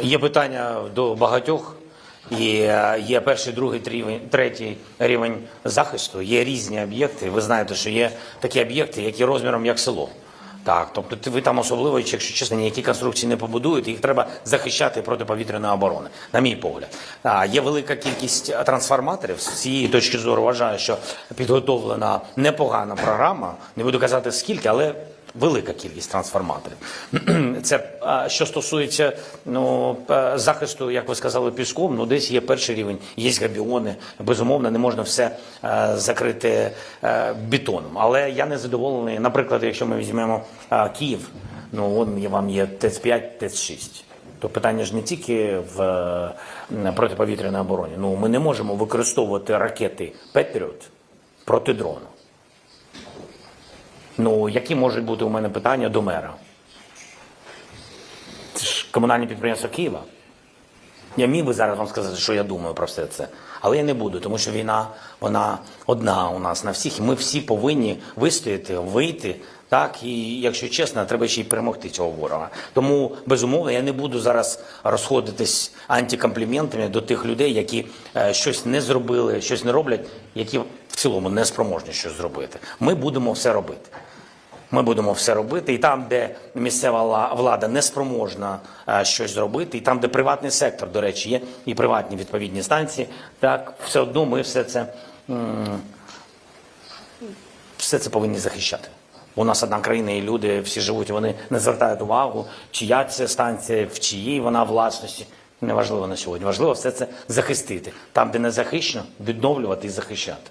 Є питання до багатьох. І е, є перший, другий, третій рівень захисту. Є різні об'єкти. Ви знаєте, що є такі об'єкти, які розміром як село. Так, тобто ви там особливо, якщо чесно, ніякі конструкції не побудуєте, їх треба захищати протиповітряної оборони, на мій погляд. А, є велика кількість трансформаторів. З цієї точки зору вважаю, що підготовлена непогана програма. Не буду казати скільки, але велика кількість трансформаторів. Це що стосується ну, захисту, як ви сказали, піском, ну десь є перший рівень, є габіони. Безумовно, не можна все закрити е, бетоном. Але я не задоволений. Наприклад, якщо ми візьмемо е, Київ, ну вон вам є ТЕЦ-5, ТЕЦ-6. То питання ж не тільки в протиповітряній обороні. Ну ми не можемо використовувати ракети Петріот проти дрону. Ну, які можуть бути у мене питання до мера? Це ж комунальне підприємство Києва. Я міг би зараз вам сказати, що я думаю про все це, але я не буду, тому що війна вона одна у нас на всіх, і ми всі повинні вистояти, вийти. Так, і якщо чесно, треба ще й перемогти цього ворога. Тому безумовно я не буду зараз розходитись антикомпліментами до тих людей, які е, щось не зробили, щось не роблять, які в цілому не спроможні щось зробити. Ми будемо все робити. Ми будемо все робити, і там, де місцева влада не спроможна е, щось зробити, і там, де приватний сектор, до речі, є і приватні відповідні станції, так все одно ми все це все це повинні захищати. У нас одна країна, і люди всі живуть, вони не звертають увагу, чия це станція, в чиїй вона власності. Неважливо на сьогодні. Важливо все це захистити. Там, де не захищено, відновлювати і захищати.